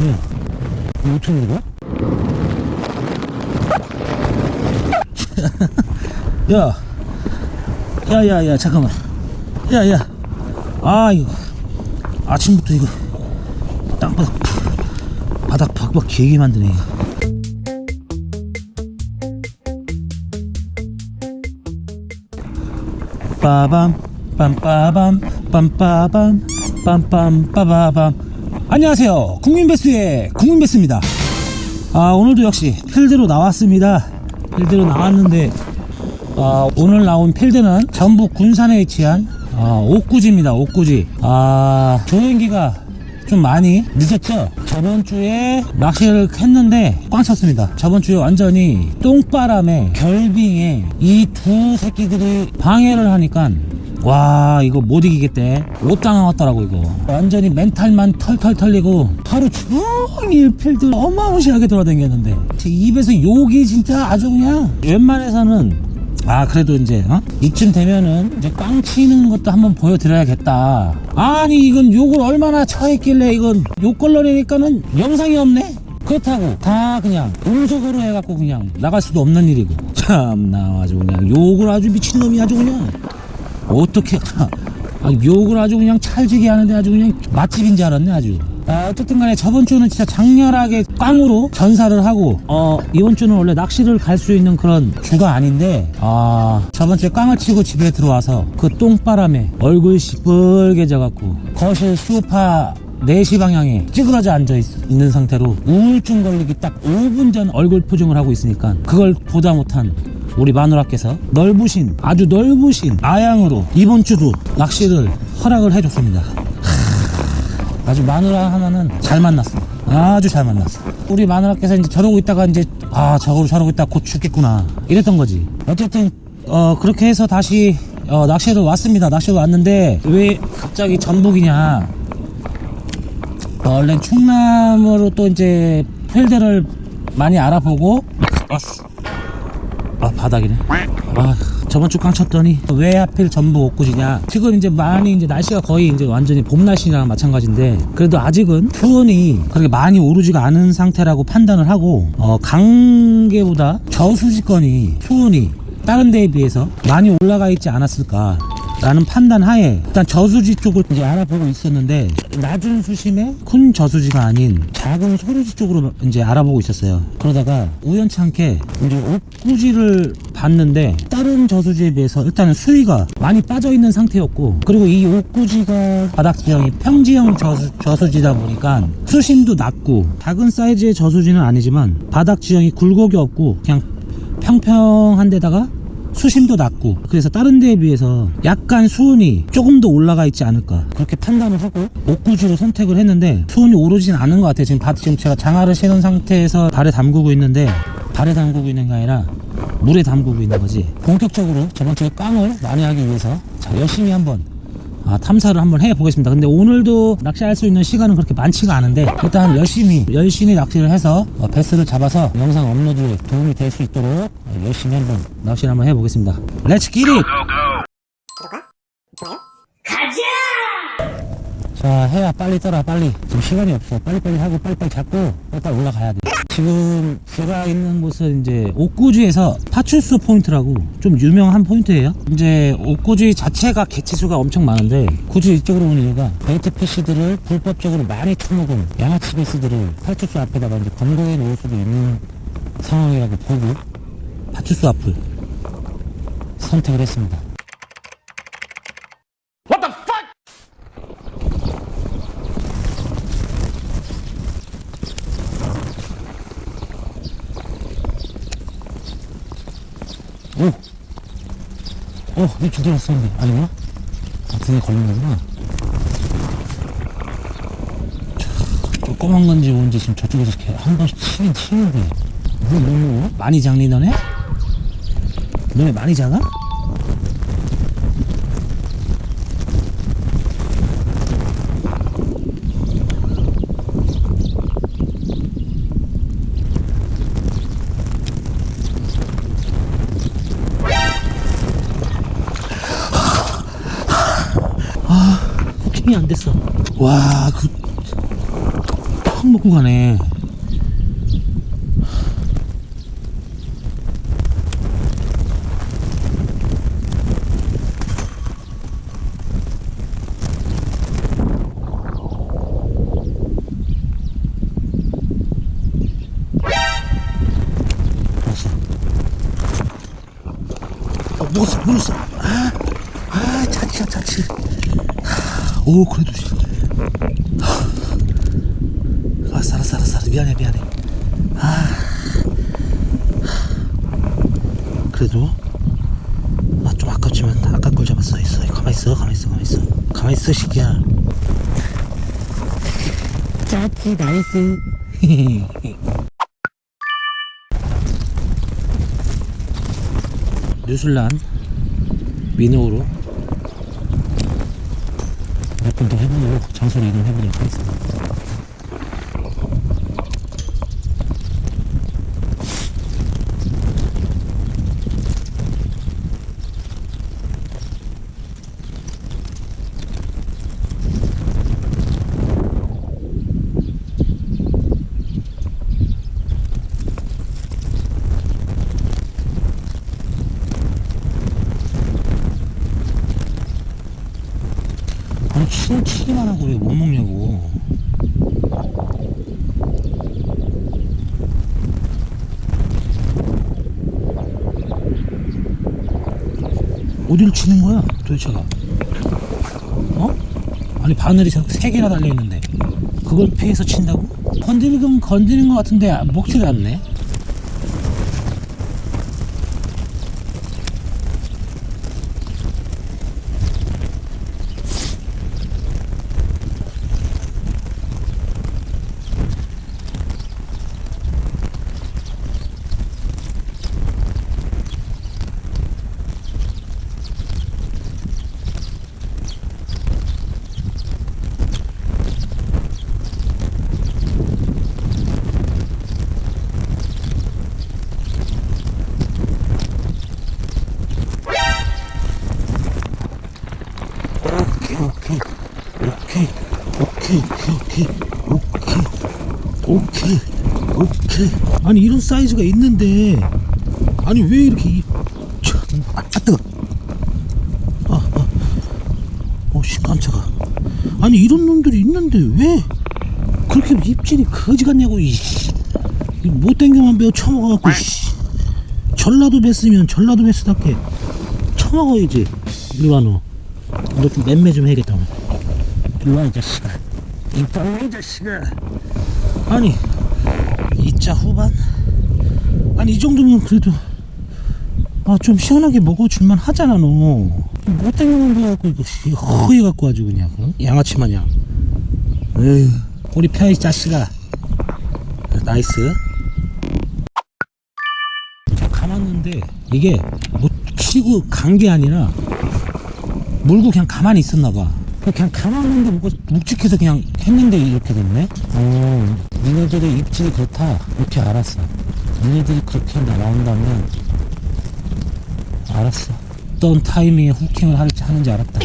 응. 이거 어떻게 거야? 야, 야, 야, 야, 잠깐만. 야, 야. 아, 이거. 아침부터 이거. 땅바닥, 바닥 박박 길게 만드네, 이거. 빠밤, 빰빠밤, 빰빠밤, 빰빰, 빠바밤. 안녕하세요. 국민배스의 국민배스입니다. 아, 오늘도 역시 필드로 나왔습니다. 필드로 나왔는데, 아, 오늘 나온 필드는 전북 군산에 위치한 아, 옥구지입니다. 옥구지. 아, 조행기가 좀 많이 늦었죠? 저번 주에 낚시를 했는데 꽝 쳤습니다. 저번 주에 완전히 똥바람에 결빙에 이 두 새끼들이 방해를 하니까 와 이거 못 이기겠대. 못 당황했더라고 이거. 완전히 멘탈만 털털 털리고 하루 종일 필드 어마무시하게 돌아다녔는데. 제 입에서 욕이 진짜 아주 그냥 웬만해서는 아 그래도 이제 어? 이쯤 되면은 이제 꽝 치는 것도 한번 보여드려야겠다. 아니 이건 욕을 얼마나 처했길래 이건 욕 걸러내니까는 영상이 없네? 그렇다고 다 그냥 음속으로 해갖고 그냥 나갈 수도 없는 일이고. 참나 아주 그냥 욕을 아주 미친놈이 아주 그냥 어떻게 아, 욕을 아주 그냥 찰지게 하는데 아주 그냥 맛집인 줄 알았네 아주. 아, 어쨌든 간에 저번 주는 진짜 장렬하게 꽝으로 전사를 하고 어. 이번 주는 원래 낚시를 갈 수 있는 그런 주가 아닌데 아 저번 주에 꽝을 치고 집에 들어와서 그 똥바람에 얼굴 시뻘개져 갖고 거실 소파 4시 방향에 찌그러져 앉아 있, 는 상태로 우울증 걸리기 딱 5분 전 얼굴 표정을 하고 있으니까 그걸 보다 못한 우리 마누라께서 넓으신 아주 넓으신 아양으로 이번 주도 낚시를 허락을 해줬습니다 아주 마누라 하나는 잘 만났어. 아주 잘 만났어. 우리 마누라께서 이제 저러고 있다가 이제 아 저거로 저러고 있다 곧 죽겠구나 이랬던 거지. 어쨌든 어 그렇게 해서 다시 어, 낚시로 왔습니다. 낚시로 왔는데 왜 갑자기 전북이냐? 어, 원래 충남으로 또 이제 필드를 많이 알아보고 왔어. 아 바닥이네. 아 저번 주꽝 쳤더니 왜 하필 전부 옥구지냐 지금 이제 많이 이제 날씨가 거의 이제 완전히 봄 날씨랑 마찬가지인데 그래도 아직은 수온이 그렇게 많이 오르지가 않은 상태라고 판단을 하고 어 강계보다 저수지권이 수온이 다른 데에 비해서 많이 올라가 있지 않았을까 라는 판단 하에. 일단 저수지 쪽을 이제 알아보고 있었는데 낮은 수심에 큰 저수지가 아닌 작은 소류지 쪽으로 이제 알아보고 있었어요. 그러다가 우연찮게 이제 옥구지를 봤는데 다른 저수지에 비해서 일단은 수위가 많이 빠져 있는 상태였고 그리고 이 옥구지가 바닥 지형이 평지형 저수, 저수지다 보니까 수심도 낮고 작은 사이즈의 저수지는 아니지만 바닥 지형이 굴곡이 없고 그냥 평평한 데다가 수심도 낮고 그래서 다른 데에 비해서 약간 수온이 조금 더 올라가 있지 않을까. 그렇게 판단을 하고 옥구지로 선택을 했는데 수온이 오르진 않은 것 같아요. 지금 바, 지금 제가 장화를 신은 상태에서 발에 담그고 있는데 발에 담그고 있는 게 아니라 물에 담그고 있는 거지. 본격적으로 저번 주에 깡을 많이 하기 위해서 자 열심히 한번 아, 탐사를 한번 해보겠습니다. 근데 오늘도 낚시할 수 있는 시간은 그렇게 많지가 않은데 일단 열심히 열심히 낚시를 해서 어, 베스를 잡아서 영상 업로드에 도움이 될 수 있도록 어, 열심히 한번 낚시를 한번 해보겠습니다. 렛츠 기릿! 자! 해야 빨리 떠라 빨리. 지금 시간이 없어. 빨리빨리 하고 빨리빨리 잡고 빨리빨리 올라가야 돼 지금 제가 있는 곳은 이제 옥구지에서 파출소 포인트라고 좀 유명한 포인트예요. 이제 옥구지 자체가 개체수가 엄청 많은데 굳이 이쪽으로 온 이유가 베이트 피시들을 불법적으로 많이 처먹은 양아치 베스들을 파출소 앞에다가 이제 검거해 놓을 수도 있는 상황이라고 보고 파출소 앞을 선택을 했습니다 오! 어, 이 주둥이 썼는데. 아니구나? 아, 등에 걸린 거구나. 저, 조그만 건지 뭔지 지금 저쪽에서 이렇게 한 번씩 치긴 치는데. 뭐, 뭐, 뭐? 많이 작니, 너네? 많이 작아? 힘이 안 됐어. 와, 그, 턱 먹고 가네. 어, 먹었어, 먹었어. 아, 아, 자치야, 자치. 하, 오, 그래도. 씨. 하. 알았어, 알았어, 알았어. 미안해, 미안해. 아. 그래도. 아, 좀 아깝지만, 아까 걸 잡았어. 있어. 가만히 있어, 가만히 있어, 가만히 있어. 가만히 있어, 시기야. 짜치 나이스 뉴질란 민호로 더 해보고 장소를 이동해보도록 하겠습니다 아니 치는 치기만 하고 왜 못 먹냐고 어디를 치는 거야 도대체가 어? 아니 바늘이 저렇게 세 개나 달려있는데 그걸 피해서 친다고? 건드리면 건드리는 것 같은데 먹지를 않네 오케이 오케이 오케이 오케이 오케이 오케이 오케이. 오케이 아니 이런 사이즈가 있는데. 아니 왜 이렇게 이- 참, 아, 아 뜨거. 아아. 오씨 깜짝아. 아니 이런 놈들이 있는데 왜 그렇게 입질이 거지 같냐고 이 못된 게만 배워 처먹어갖고 씨. 전라도 뱄으면 전라도 뱄스답게 처먹어야지 이리 와너 너좀 맴매 좀 해야겠다 오늘. 일로 와이 자식아 이 뻥이 자식아 아니 2차 후반? 아니 이 정도면 그래도 아 좀 시원하게 먹어줄만 하잖아 너 못된 것만 배워갖고 이거 씨, 허해 갖고 아주 그냥 어? 양아치 마냥 에휴 우리 펴이 자식아 나이스 감았는데 이게 뭐 치고 간 게 아니라 물고 그냥 가만히 있었나 봐. 그냥 가만히 있는데 뭐가 묵직해서 그냥 했는데 이렇게 됐네? 어 니네들의 입질이 그렇다 이렇게 알았어 니네들이 그렇게 나온다면 알았어 어떤 타이밍에 후킹을 할- 하는지 알았다.